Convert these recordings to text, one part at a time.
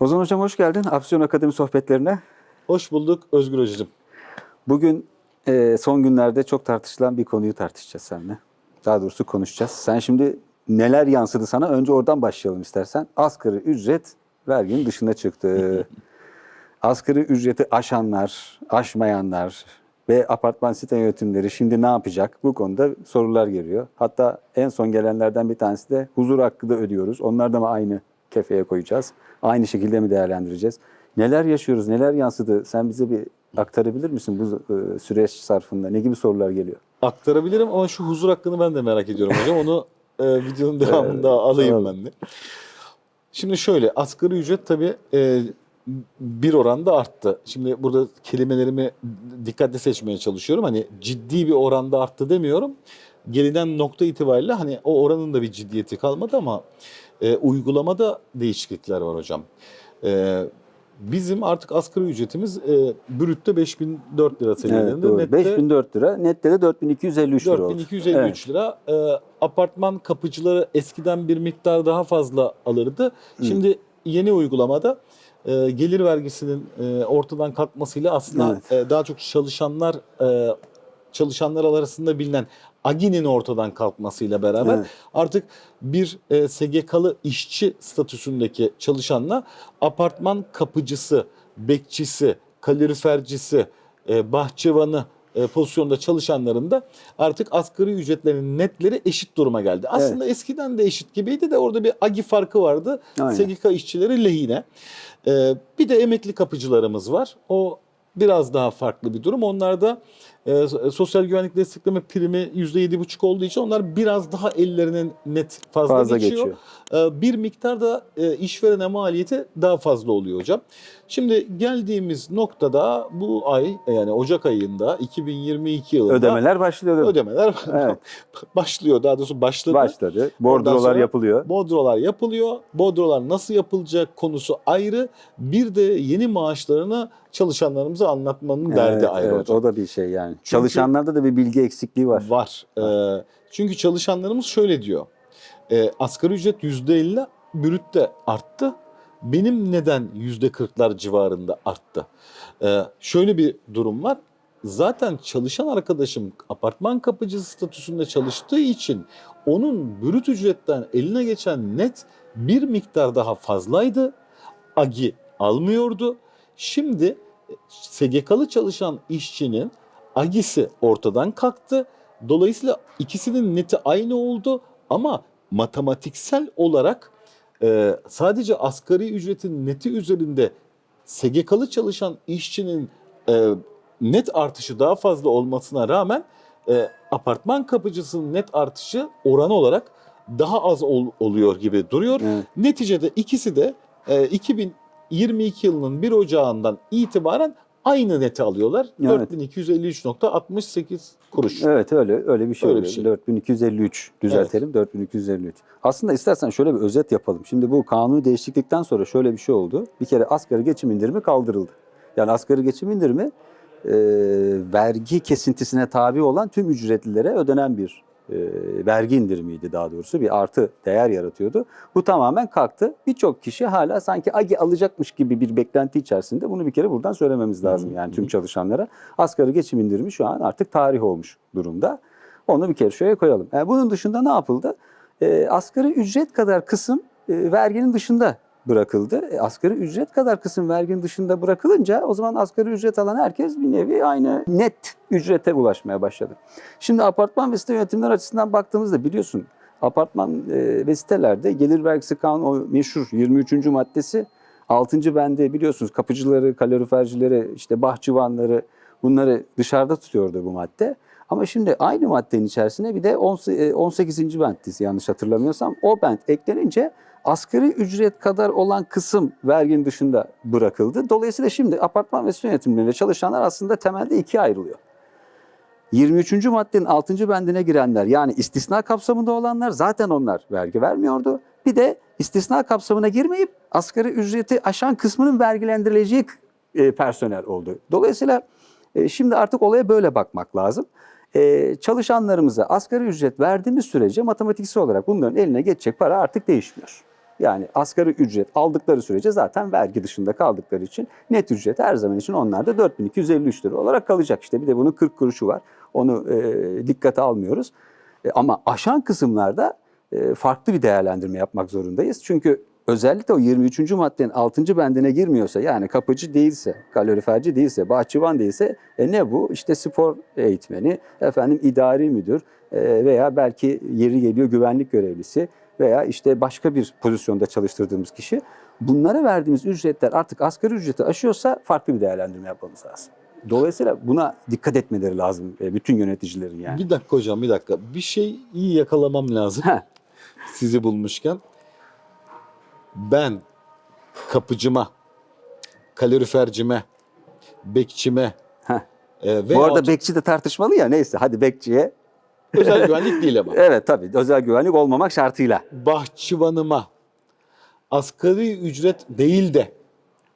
Ozan Hocam hoş geldin Aksiyon Akademi sohbetlerine. Hoş bulduk Özgür Hoca'cığım. Bugün e, son günlerde çok tartışılan bir konuyu tartışacağız seninle. Daha doğrusu konuşacağız. Sen şimdi neler yansıdı sana? Önce oradan başlayalım istersen. Asgari ücret verginin dışına çıktı. Asgari ücreti aşanlar, aşmayanlar ve apartman site yönetimleri şimdi ne yapacak? Bu konuda sorular geliyor. Hatta en son gelenlerden bir tanesi de huzur hakkı da ödüyoruz. Onlar da mı aynı kefeye koyacağız? Aynı şekilde mi değerlendireceğiz? Neler yaşıyoruz, neler yansıdı? Sen bize bir aktarabilir misin bu e, süreç sarfında? Ne gibi sorular geliyor? Aktarabilirim ama şu huzur hakkını ben de merak ediyorum hocam. Onu e, videonun devamında alayım alalım. ben de. Şimdi şöyle asgari ücret tabii e, bir oranda arttı. Şimdi burada kelimelerimi dikkatli seçmeye çalışıyorum. Hani ciddi bir oranda arttı demiyorum. Gelinen nokta itibariyle hani o oranın da bir ciddiyeti kalmadı ama e, uygulamada değişiklikler var hocam. E, bizim artık asgari ücretimiz e, brütte 5004 lira Evet, seviyelerinde. doğru. nette 5004 lira, nette de 4253 lira oldu. 4253 lira. E, apartman kapıcıları eskiden bir miktar daha fazla alırdı. Şimdi yeni uygulamada e, gelir vergisinin e, ortadan kalkmasıyla aslında e, daha çok çalışanlar e, çalışanlar arasında bilinen AGİ'nin ortadan kalkmasıyla beraber Evet. artık bir e, SGK'lı işçi statüsündeki çalışanla apartman kapıcısı, bekçisi, kalorifercisi, e, bahçıvanı e, pozisyonda çalışanların da artık asgari ücretlerinin netleri eşit duruma geldi. Aslında eskiden de eşit gibiydi de orada bir AGİ farkı vardı. Aynen. SGK işçileri lehine. E, bir de emekli kapıcılarımız var. O biraz daha farklı bir durum. Onlar da e, sosyal güvenlik destekleme primi %7,5 olduğu için onlar biraz daha ellerine net fazla, Fazla geçiyor. geçiyor. E, bir miktar da e, işverene maliyeti daha fazla oluyor hocam. Şimdi geldiğimiz noktada bu ay yani Ocak ayında 2022 yılında Ödemeler başlıyor. ödemeler Evet. başlıyor. Daha doğrusu başladı. Başladı. Bordrolar yapılıyor. Bodrolar yapılıyor. Bodrolar nasıl yapılacak konusu ayrı. Bir de yeni maaşlarını çalışanlarımıza anlatmanın derdi Evet, ayrı evet, hocam. O da bir şey yani. Çalışanlarda da bir bilgi eksikliği var. Var. Ee, çünkü çalışanlarımız şöyle diyor. Ee, asgari ücret %50 brütte arttı. Benim neden %40'lar civarında arttı? Ee, şöyle bir durum var. Zaten çalışan arkadaşım apartman kapıcısı statüsünde çalıştığı için onun brüt ücretten eline geçen net bir miktar daha fazlaydı. AGI almıyordu. Şimdi e, SGK'lı çalışan işçinin AGİ'si ortadan kalktı. Dolayısıyla ikisinin neti aynı oldu ama matematiksel olarak e, sadece asgari ücretin neti üzerinde SGK'lı çalışan işçinin e, net artışı daha fazla olmasına rağmen e, apartman kapıcısının net artışı oran olarak daha az ol- oluyor gibi duruyor. Evet. Neticede ikisi de e, 2022 yılının 1 Ocağı'ndan itibaren aynı neti alıyorlar. Evet. 4253.68 kuruş. Evet öyle öyle bir şey Öyle bir şey. 4253 düzeltelim 4253. Aslında istersen şöyle bir özet yapalım. Şimdi bu kanuni değişiklikten sonra şöyle bir şey oldu. Bir kere asgari geçim indirimi kaldırıldı. Yani asgari geçim indirimi e, vergi kesintisine tabi olan tüm ücretlilere ödenen bir vergi indirimiydi daha doğrusu. Bir artı değer yaratıyordu. Bu tamamen kalktı. Birçok kişi hala sanki AGI alacakmış gibi bir beklenti içerisinde. Bunu bir kere buradan söylememiz lazım yani tüm çalışanlara. Asgari geçim indirimi şu an artık tarih olmuş durumda. Onu bir kere şöyle koyalım. Yani bunun dışında ne yapıldı? E, asgari ücret kadar kısım e, verginin dışında bırakıldı. E, asgari ücret kadar kısım verginin dışında bırakılınca o zaman asgari ücret alan herkes bir nevi aynı net ücrete ulaşmaya başladı. Şimdi apartman ve site yönetimler açısından baktığımızda biliyorsun apartman e, ve sitelerde gelir vergisi kanunu o meşhur 23. maddesi 6. bende biliyorsunuz kapıcıları, kalorifercileri, işte bahçıvanları bunları dışarıda tutuyordu bu madde. Ama şimdi aynı maddenin içerisine bir de 18. bendisi yanlış hatırlamıyorsam o bend eklenince asgari ücret kadar olan kısım verginin dışında bırakıldı. Dolayısıyla şimdi apartman ve site yönetimlerinde çalışanlar aslında temelde ikiye ayrılıyor. 23. maddenin 6. bendine girenler yani istisna kapsamında olanlar zaten onlar vergi vermiyordu. Bir de istisna kapsamına girmeyip asgari ücreti aşan kısmının vergilendirileceği e, personel oldu. Dolayısıyla e, şimdi artık olaya böyle bakmak lazım. E, çalışanlarımıza asgari ücret verdiğimiz sürece matematiksel olarak bunların eline geçecek para artık değişmiyor. Yani asgari ücret aldıkları sürece zaten vergi dışında kaldıkları için net ücret her zaman için onlarda 4253 lira olarak kalacak. İşte bir de bunun 40 kuruşu var. Onu e, dikkate almıyoruz. E, ama aşan kısımlarda e, farklı bir değerlendirme yapmak zorundayız. Çünkü özellikle o 23. maddenin 6. bendine girmiyorsa yani kapıcı değilse, kaloriferci değilse, bahçıvan değilse e ne bu? İşte spor eğitmeni, efendim idari müdür e, veya belki yeri geliyor güvenlik görevlisi veya işte başka bir pozisyonda çalıştırdığımız kişi. Bunlara verdiğimiz ücretler artık asgari ücreti aşıyorsa farklı bir değerlendirme yapmamız lazım. Dolayısıyla buna dikkat etmeleri lazım e, bütün yöneticilerin yani. Bir dakika hocam bir dakika. Bir şey iyi yakalamam lazım sizi bulmuşken. Ben kapıcıma, kalorifercime, bekçime heh. e, ve Bu arada bekçi de tartışmalı ya neyse hadi bekçiye. Özel güvenlik değil ama. Evet tabii özel güvenlik olmamak şartıyla. bahçıvanıma asgari ücret değil de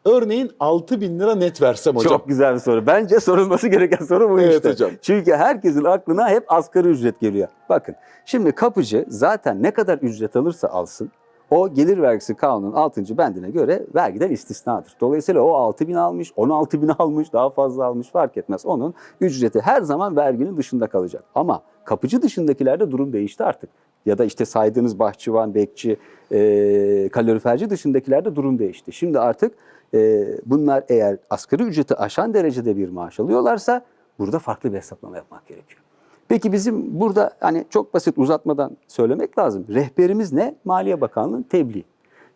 örneğin 6000 bin lira net versem hocam. Çok güzel bir soru. Bence sorulması gereken soru bu Evet işte. hocam. Çünkü herkesin aklına hep asgari ücret geliyor. Bakın şimdi kapıcı zaten ne kadar ücret alırsa alsın o gelir vergisi kanunun 6. bendine göre vergiden istisnadır. Dolayısıyla o 6 bin almış, 16 bin almış, daha fazla almış fark etmez. Onun ücreti her zaman verginin dışında kalacak. Ama kapıcı dışındakilerde durum değişti artık. Ya da işte saydığınız bahçıvan, bekçi, e, kaloriferci dışındakilerde durum değişti. Şimdi artık e, bunlar eğer asgari ücreti aşan derecede bir maaş alıyorlarsa burada farklı bir hesaplama yapmak gerekiyor. Peki bizim burada hani çok basit uzatmadan söylemek lazım. Rehberimiz ne? Maliye Bakanlığı'nın tebliğ.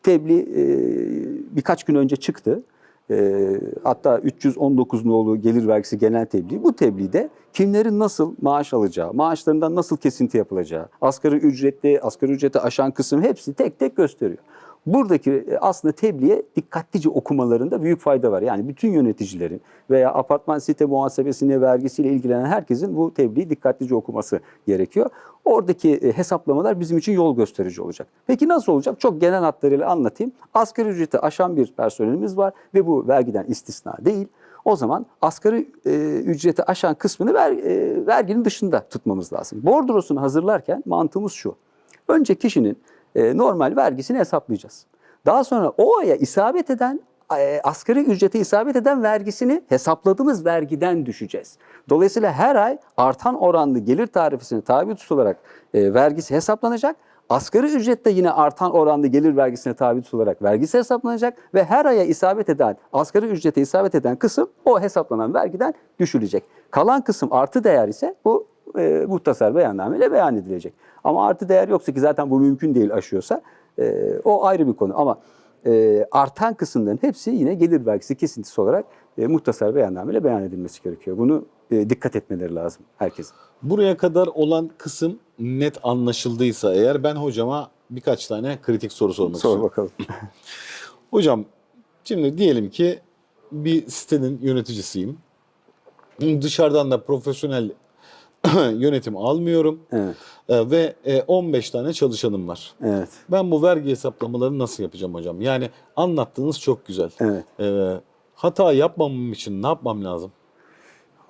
Tebliğ e, birkaç gün önce çıktı. E, hatta 319 nolu gelir vergisi genel tebliğ. Bu tebliğde kimlerin nasıl maaş alacağı, maaşlarından nasıl kesinti yapılacağı, asgari ücretli, asgari ücreti aşan kısım hepsi tek tek gösteriyor. Buradaki e, aslında tebliğe dikkatlice okumalarında büyük fayda var. Yani bütün yöneticilerin veya apartman site muhasebesine, vergisiyle ilgilenen herkesin bu tebliği dikkatlice okuması gerekiyor. Oradaki e, hesaplamalar bizim için yol gösterici olacak. Peki nasıl olacak? Çok genel hatlarıyla anlatayım. Asgari ücreti aşan bir personelimiz var ve bu vergiden istisna değil. O zaman asgari e, ücreti aşan kısmını ver, e, verginin dışında tutmamız lazım. Bordrosunu hazırlarken mantığımız şu. Önce kişinin e, normal vergisini hesaplayacağız. Daha sonra o aya isabet eden e, asgari ücrete isabet eden vergisini hesapladığımız vergiden düşeceğiz. Dolayısıyla her ay artan oranlı gelir tarifesine tabi tutularak e, vergisi hesaplanacak. Asgari ücrette yine artan oranlı gelir vergisine tabi tutularak vergisi hesaplanacak ve her aya isabet eden, asgari ücrete isabet eden kısım o hesaplanan vergiden düşülecek. Kalan kısım artı değer ise bu e, muhtasar beyannameyle beyan edilecek. Ama artı değer yoksa ki zaten bu mümkün değil aşıyorsa e, o ayrı bir konu. Ama e, artan kısımların hepsi yine gelir vergisi kesintisi olarak e, muhtasar beyannameyle beyan edilmesi gerekiyor. Bunu e, dikkat etmeleri lazım herkesin. Buraya kadar olan kısım net anlaşıldıysa eğer ben hocama birkaç tane kritik soru sormak Sor istiyorum. bakalım. Hocam şimdi diyelim ki bir sitenin yöneticisiyim. Dışarıdan da profesyonel yönetim almıyorum evet, Ee, ve e, 15 tane çalışanım var. evet, Ben bu vergi hesaplamalarını nasıl yapacağım hocam? Yani anlattığınız çok güzel. evet. Ee, hata yapmamam için ne yapmam lazım?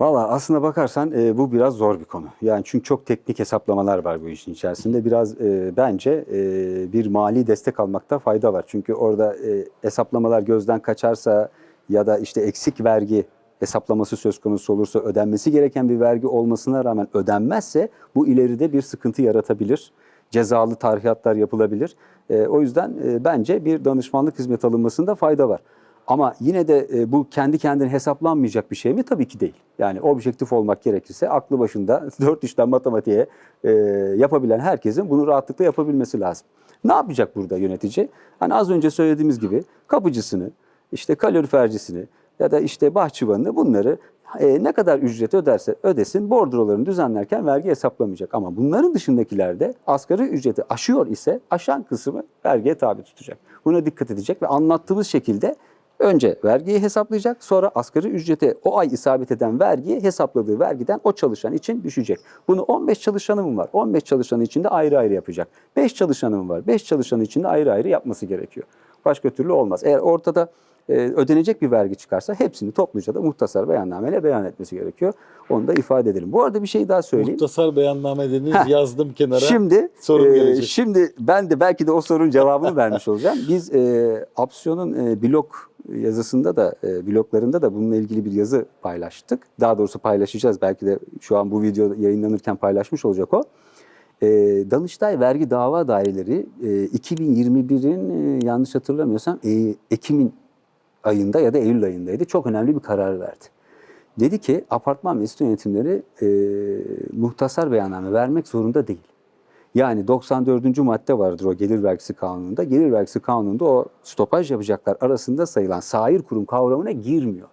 Valla aslına bakarsan e, bu biraz zor bir konu. Yani çünkü çok teknik hesaplamalar var bu işin içerisinde. Biraz e, bence e, bir mali destek almakta fayda var. Çünkü orada e, hesaplamalar gözden kaçarsa ya da işte eksik vergi hesaplaması söz konusu olursa ödenmesi gereken bir vergi olmasına rağmen ödenmezse bu ileride bir sıkıntı yaratabilir. Cezalı tarihatlar yapılabilir. E, o yüzden e, bence bir danışmanlık hizmet alınmasında fayda var. Ama yine de e, bu kendi kendine hesaplanmayacak bir şey mi? Tabii ki değil. Yani objektif olmak gerekirse aklı başında dört işten matematiğe e, yapabilen herkesin bunu rahatlıkla yapabilmesi lazım. Ne yapacak burada yönetici? Hani az önce söylediğimiz gibi kapıcısını, işte kalorifercisini ya da işte bahçıvanını bunları e, ne kadar ücret öderse ödesin bordrolarını düzenlerken vergi hesaplamayacak. Ama bunların dışındakilerde asgari ücreti aşıyor ise aşan kısmı vergiye tabi tutacak. Buna dikkat edecek ve anlattığımız şekilde Önce vergiyi hesaplayacak, sonra asgari ücrete o ay isabet eden vergiyi hesapladığı vergiden o çalışan için düşecek. Bunu 15 çalışanım var. 15 çalışanı için de ayrı ayrı yapacak. 5 çalışanım var. 5 çalışanı için de ayrı ayrı yapması gerekiyor. Başka türlü olmaz. Eğer ortada e, ödenecek bir vergi çıkarsa hepsini topluca da muhtasar beyannameyle beyan etmesi gerekiyor. Onu da ifade edelim. Bu arada bir şey daha söyleyeyim. Muhtasar beyanname dediniz Heh. yazdım kenara. Şimdi Sorun e, gelecek. şimdi ben de belki de o sorunun cevabını vermiş olacağım. Biz e, Apsiyon'un e, blog yazısında da e, bloglarında da bununla ilgili bir yazı paylaştık. Daha doğrusu paylaşacağız. Belki de şu an bu video yayınlanırken paylaşmış olacak o. E, Danıştay Vergi Dava Daireleri e, 2021'in e, yanlış hatırlamıyorsam e, Ekim'in ayında ya da Eylül ayındaydı. Çok önemli bir karar verdi. Dedi ki apartman ve site yönetimleri e, muhtasar beyanname vermek zorunda değil. Yani 94. madde vardır o gelir vergisi kanununda. Gelir vergisi kanununda o stopaj yapacaklar arasında sayılan sahir kurum kavramına girmiyor.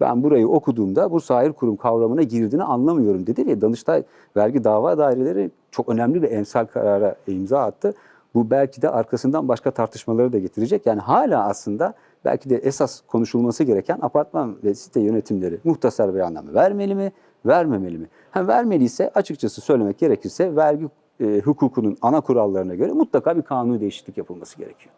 Ben burayı okuduğumda bu sahir kurum kavramına girdiğini anlamıyorum dedi ve Danıştay Vergi Dava Daireleri çok önemli bir emsal karara imza attı. Bu belki de arkasından başka tartışmaları da getirecek. Yani hala aslında belki de esas konuşulması gereken apartman ve site yönetimleri muhtasar beyanname vermeli mi, vermemeli mi? Ha, vermeliyse açıkçası söylemek gerekirse vergi e, hukukunun ana kurallarına göre mutlaka bir kanuni değişiklik yapılması gerekiyor.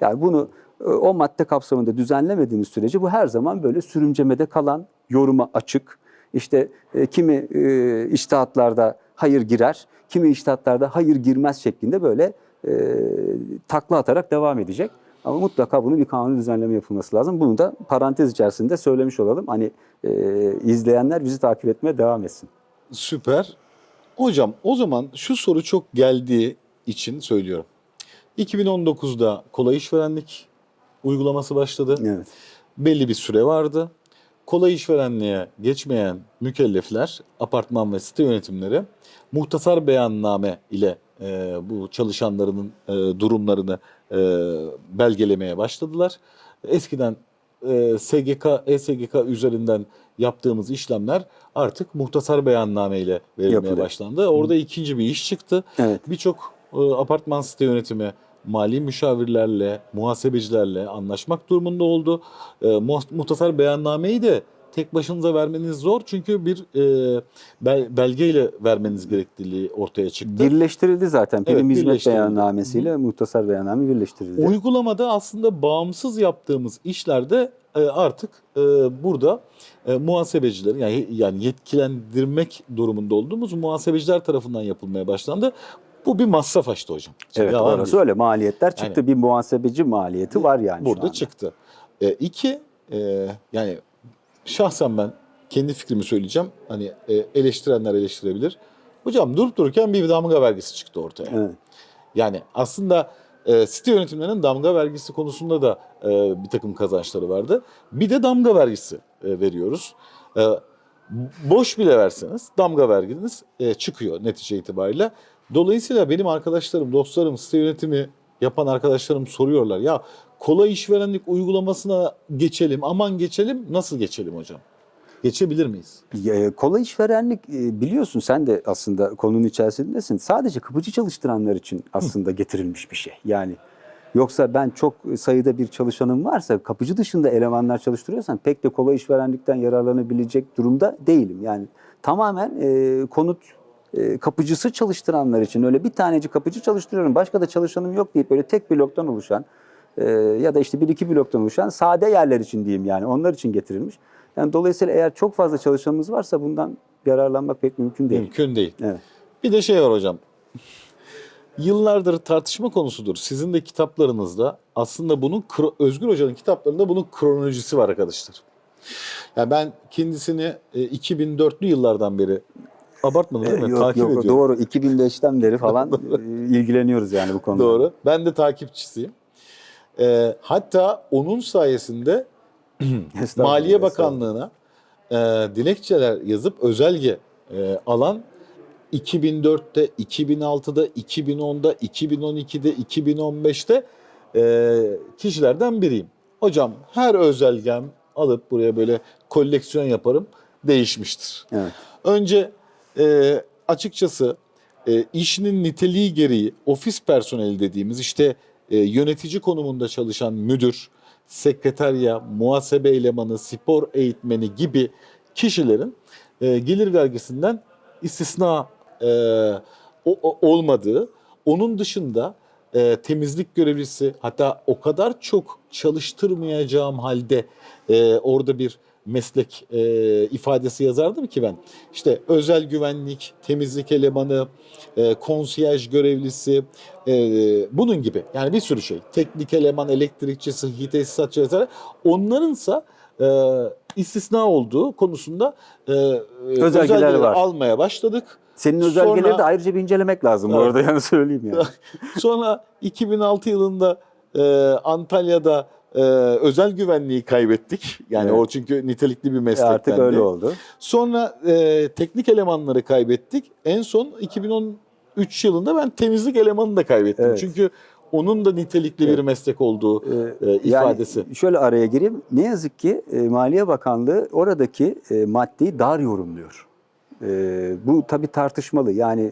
Yani bunu e, o madde kapsamında düzenlemediğimiz sürece bu her zaman böyle sürümcemede kalan, yoruma açık, işte e, kimi e, iştahatlarda hayır girer, kimi iştahatlarda hayır girmez şeklinde böyle e, takla atarak devam edecek. Ama mutlaka bunun bir kanuni düzenleme yapılması lazım. Bunu da parantez içerisinde söylemiş olalım. Hani e, izleyenler bizi takip etmeye devam etsin. Süper. Hocam o zaman şu soru çok geldiği için söylüyorum. 2019'da kolay işverenlik uygulaması başladı. Evet. Belli bir süre vardı. Kolay işverenliğe geçmeyen mükellefler, apartman ve site yönetimleri muhtasar beyanname ile e, bu çalışanlarının e, durumlarını e, belgelemeye başladılar. Eskiden e, SGK, ESGK üzerinden yaptığımız işlemler artık muhtasar beyanname ile verilmeye Yapılıyor. başlandı. Orada ikinci bir iş çıktı. Evet. Birçok e, apartman site yönetimi mali müşavirlerle, muhasebecilerle anlaşmak durumunda oldu. E, muh- muhtasar beyannameyi de tek başınıza vermeniz zor çünkü bir e, bel- belgeyle vermeniz gerekliliği ortaya çıktı. Birleştirildi zaten. Prim Evet, hizmet beyannamesiyle muhtasar beyanname birleştirildi. Uygulamada aslında bağımsız yaptığımız işlerde e, artık e, burada e, muhasebecilerin yani yani yetkilendirmek durumunda olduğumuz muhasebeciler tarafından yapılmaya başlandı. Bu bir masraf açtı hocam. Evet Yalan orası değil. öyle maliyetler çıktı. Bir muhasebeci maliyeti var yani şu Burada çıktı. E, iki, e, yani şahsen ben kendi fikrimi söyleyeceğim. Hani e, eleştirenler eleştirebilir. Hocam durup dururken bir damga vergisi çıktı ortaya. Evet. Yani aslında e, site yönetimlerinin damga vergisi konusunda da e, bir takım kazançları vardı. Bir de damga vergisi e, veriyoruz. E, boş bile verseniz damga verginiz e, çıkıyor netice itibariyle. Dolayısıyla benim arkadaşlarım, dostlarım, site yönetimi yapan arkadaşlarım soruyorlar. Ya kolay işverenlik uygulamasına geçelim, aman geçelim. Nasıl geçelim hocam? Geçebilir miyiz? Ya, kolay işverenlik e, biliyorsun sen de aslında konunun içerisindesin. Sadece kapıcı çalıştıranlar için aslında getirilmiş bir şey. Yani yoksa ben çok sayıda bir çalışanım varsa kapıcı dışında elemanlar çalıştırıyorsan pek de kolay işverenlikten yararlanabilecek durumda değilim. Yani tamamen e, konut e, kapıcısı çalıştıranlar için öyle bir taneci kapıcı çalıştırıyorum başka da çalışanım yok deyip böyle tek bloktan oluşan e, ya da işte bir iki bloktan oluşan sade yerler için diyeyim yani onlar için getirilmiş. Yani dolayısıyla eğer çok fazla çalışanımız varsa bundan yararlanmak pek mümkün değil. Mümkün değil. Evet. Bir de şey var hocam. Yıllardır tartışma konusudur. Sizin de kitaplarınızda aslında bunun Özgür Hoca'nın kitaplarında bunun kronolojisi var arkadaşlar. Yani ben kendisini e, 2004'lü yıllardan beri abartmadım değil mi? Ee, yok Takip yok ediyorum. doğru 2005'ten beri falan e, ilgileniyoruz yani bu konuda. Doğru. Ben de takipçisiyim. E, hatta onun sayesinde Maliye. Bakanlığı'na e, dilekçeler yazıp özelge e, alan 2004'te, 2006'da, 2010'da, 2012'de, 2015'te e, kişilerden biriyim. Hocam her özelgem alıp buraya böyle koleksiyon yaparım değişmiştir. Evet. Önce e, açıkçası e, işinin niteliği gereği ofis personeli dediğimiz işte e, yönetici konumunda çalışan müdür, sekreterya, muhasebe elemanı, spor eğitmeni gibi kişilerin e, gelir vergisinden istisna e, olmadığı, onun dışında e, temizlik görevlisi hatta o kadar çok çalıştırmayacağım halde orada bir meslek e, ifadesi yazardım ki ben. İşte özel güvenlik, temizlik elemanı, e, konsiyaj görevlisi, e, bunun gibi. Yani bir sürü şey. Teknik eleman, elektrikçi, sıhhi tesisatçı vesaire. Onlarınsa e, istisna olduğu konusunda e, Özelgeler özelgeleri var. almaya başladık. Senin özelgeleri Sonra- de ayrıca bir incelemek lazım bu Evet. arada yani söyleyeyim yani. Sonra 2006 yılında e, Antalya'da e, özel güvenliği kaybettik. Yani Evet. o çünkü nitelikli bir E, meslektendi. Artık öyle oldu. Sonra e, teknik elemanları kaybettik. En son 2013 yılında ben temizlik elemanını da kaybettim. Evet. Çünkü onun da nitelikli bir meslek olduğu Ee, e, ifadesi. Yani şöyle araya gireyim. Ne yazık ki e, Maliye Bakanlığı oradaki e, maddeyi dar yorumluyor. E, bu tabii tartışmalı. Yani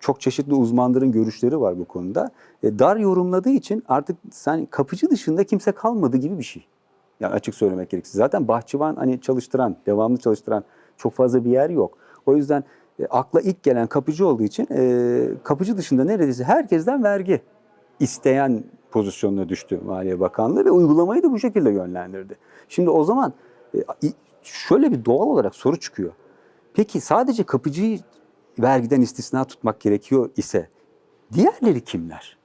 çok çeşitli uzmanların görüşleri var bu konuda. E, dar yorumladığı için artık sen kapıcı dışında kimse kalmadı gibi bir şey. Yani açık söylemek gerekirse. Zaten bahçıvan hani çalıştıran, devamlı çalıştıran çok fazla bir yer yok. O yüzden e, akla ilk gelen kapıcı olduğu için e, kapıcı dışında neredeyse herkesten vergi isteyen pozisyonuna düştü Maliye Bakanlığı ve uygulamayı da bu şekilde yönlendirdi. Şimdi o zaman e, şöyle bir doğal olarak soru çıkıyor. Peki sadece kapıcıyı vergiden istisna tutmak gerekiyor ise diğerleri kimler?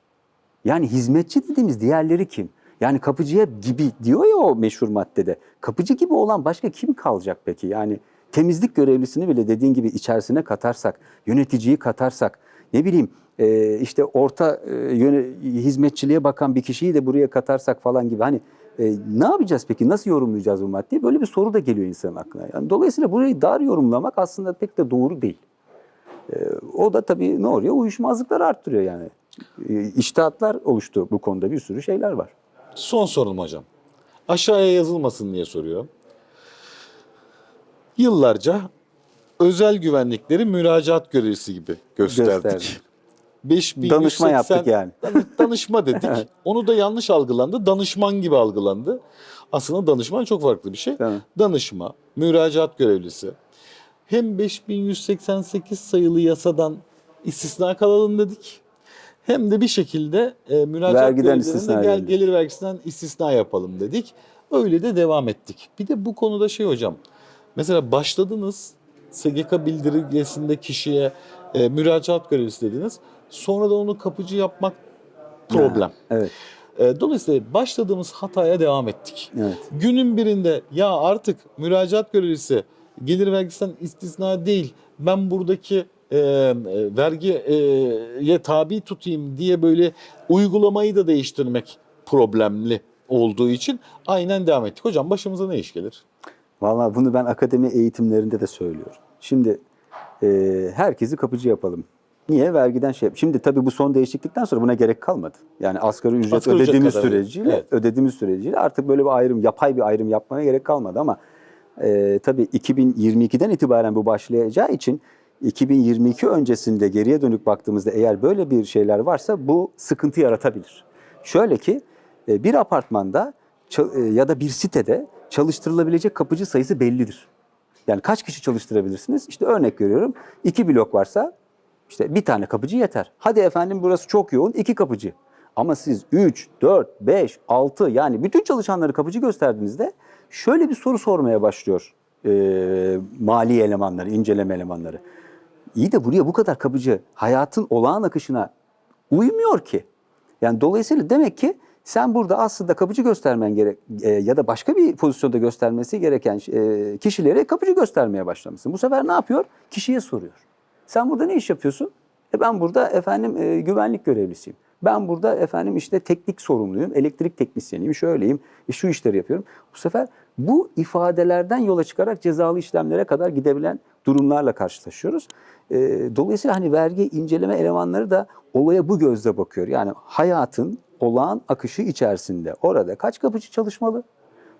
Yani hizmetçi dediğimiz diğerleri kim? Yani kapıcıya gibi diyor ya o meşhur maddede. Kapıcı gibi olan başka kim kalacak peki? Yani temizlik görevlisini bile dediğin gibi içerisine katarsak, yöneticiyi katarsak, ne bileyim e, işte orta e, hizmetçiliğe bakan bir kişiyi de buraya katarsak falan gibi. Hani e, ne yapacağız peki? Nasıl yorumlayacağız bu maddeyi? Böyle bir soru da geliyor insanın aklına. Yani dolayısıyla burayı dar yorumlamak aslında pek de doğru değil. O da tabii ne oluyor? Uyuşmazlıkları arttırıyor yani. E, iştihatlar oluştu bu konuda bir sürü şeyler var. Son sorum hocam. Aşağıya yazılmasın diye soruyor. Yıllarca özel güvenlikleri müracaat görevlisi gibi gösterdik. Gösterdik. 5180 Danışma yaptık yani. Dan- Danışma dedik. Onu da yanlış algılandı. Danışman gibi algılandı. Aslında danışman çok farklı bir şey. Mi? Danışma, müracaat görevlisi. Hem 5188 sayılı yasadan istisna kalalım dedik. Hem de bir şekilde e, müracaat Vergiden istisna gel, gelir vergisinden istisna yapalım dedik. Öyle de devam ettik. Bir de bu konuda şey hocam. Mesela başladınız SGK bildirgesinde kişiye e, müracaat görevlisi dediniz. Sonra da onu kapıcı yapmak problem. Evet, E, dolayısıyla başladığımız hataya devam ettik. evet. Günün birinde ya artık müracaat görevlisi gelir vergisinden istisna değil ben buradaki e, vergiye tabi tutayım diye böyle uygulamayı da değiştirmek problemli olduğu için aynen devam ettik. Hocam başımıza ne iş gelir? Vallahi bunu ben akademi eğitimlerinde de söylüyorum. Şimdi e, herkesi kapıcı yapalım. Niye? Vergiden şey. Şimdi tabii bu son değişiklikten sonra buna gerek kalmadı. Yani asgari ücret Asgari ödediğimiz süreciyle evet. ödediğimiz süreciyle artık böyle bir ayrım, yapay bir ayrım yapmaya gerek kalmadı ama e, tabii 2022'den itibaren bu başlayacağı için 2022 öncesinde geriye dönük baktığımızda eğer böyle bir şeyler varsa bu sıkıntı yaratabilir. Şöyle ki e, bir apartmanda e, ya da bir sitede çalıştırılabilecek kapıcı sayısı bellidir. Yani kaç kişi çalıştırabilirsiniz? İşte örnek veriyorum. iki blok varsa işte bir tane kapıcı yeter. Hadi efendim burası çok yoğun iki kapıcı. Ama siz 3, 4, 5, 6 yani bütün çalışanları kapıcı gösterdiğinizde şöyle bir soru sormaya başlıyor e, mali elemanları, inceleme elemanları. İyi de buraya bu kadar kapıcı hayatın olağan akışına uymuyor ki. Yani dolayısıyla demek ki sen burada aslında kapıcı göstermen gerek e, ya da başka bir pozisyonda göstermesi gereken e, kişilere kapıcı göstermeye başlamışsın. Bu sefer ne yapıyor? Kişiye soruyor. Sen burada ne iş yapıyorsun? E ben burada efendim e, güvenlik görevlisiyim. Ben burada efendim işte teknik sorumluyum, elektrik teknisyeniyim, şöyleyim, e, şu işleri yapıyorum. Bu sefer bu ifadelerden yola çıkarak cezalı işlemlere kadar gidebilen durumlarla karşılaşıyoruz. E, dolayısıyla hani vergi inceleme elemanları da olaya bu gözle bakıyor. Yani hayatın olağan akışı içerisinde orada kaç kapıcı çalışmalı?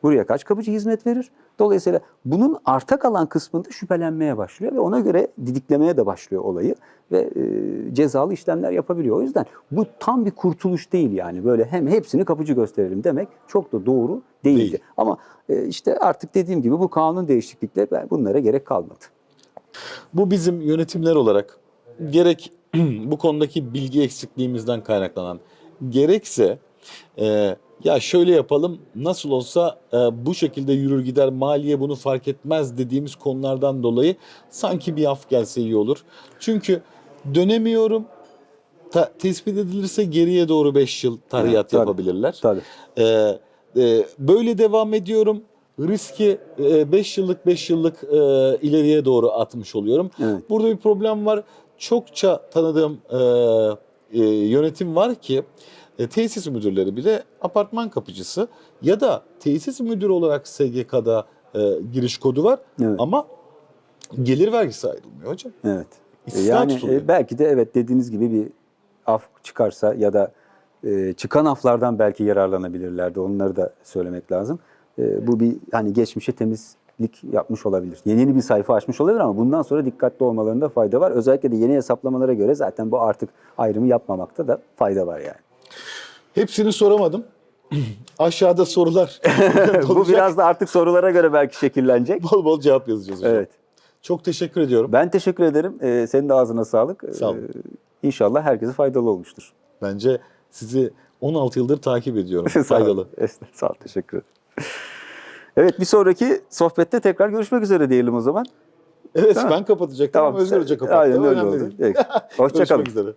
Buraya kaç kapıcı hizmet verir? Dolayısıyla bunun arta kalan kısmında şüphelenmeye başlıyor ve ona göre didiklemeye de başlıyor olayı ve e, cezalı işlemler yapabiliyor. O yüzden bu tam bir kurtuluş değil yani böyle hem hepsini kapıcı gösterelim demek çok da doğru değildi. Değil. Ama e, işte artık dediğim gibi bu kanun değişiklikle bunlara gerek kalmadı. Bu bizim yönetimler olarak gerek bu konudaki bilgi eksikliğimizden kaynaklanan gerekse e, ya şöyle yapalım nasıl olsa e, bu şekilde yürür gider maliye bunu fark etmez dediğimiz konulardan dolayı sanki bir af gelse iyi olur. Çünkü dönemiyorum Ta- tespit edilirse geriye doğru 5 yıl tarihat Evet, yapabilirler. Tabii. Ee, e, böyle devam ediyorum. Riski 5 yıllık 5 yıllık e, ileriye doğru atmış oluyorum. Evet. Burada bir problem var. Çokça tanıdığım e, e, yönetim var ki e, tesis müdürleri bile apartman kapıcısı ya da tesis müdürü olarak SGK'da e, giriş kodu var Evet. ama gelir vergisi ayrılmıyor hocam. Evet. İstisna yani tutuluyor. e, belki de evet dediğiniz gibi bir af çıkarsa ya da e, çıkan aflardan belki yararlanabilirlerdi. Onları da söylemek lazım. E, bu bir hani geçmişe temizlik yapmış olabilir. Yeni yeni bir sayfa açmış olabilir ama bundan sonra dikkatli olmalarında fayda var. Özellikle de yeni hesaplamalara göre zaten bu artık ayrımı yapmamakta da fayda var yani. Hepsini soramadım. Aşağıda sorular. bu biraz da artık sorulara göre belki şekillenecek. bol bol cevap yazacağız hocam. Evet. Çok teşekkür ediyorum. Ben teşekkür ederim. E, senin de ağzına sağlık. Sağ olun. E, İnşallah herkese faydalı olmuştur. Bence sizi 16 yıldır takip ediyorum. Faydalı. Sağ ol, teşekkür ederim. Evet, bir sonraki sohbette tekrar görüşmek üzere diyelim o zaman. Evet Tamam. ben kapatacaktım ama Özgür Hoca kapattı. Aynen öyle oldu. Hoşçakalın. Görüşmek üzere.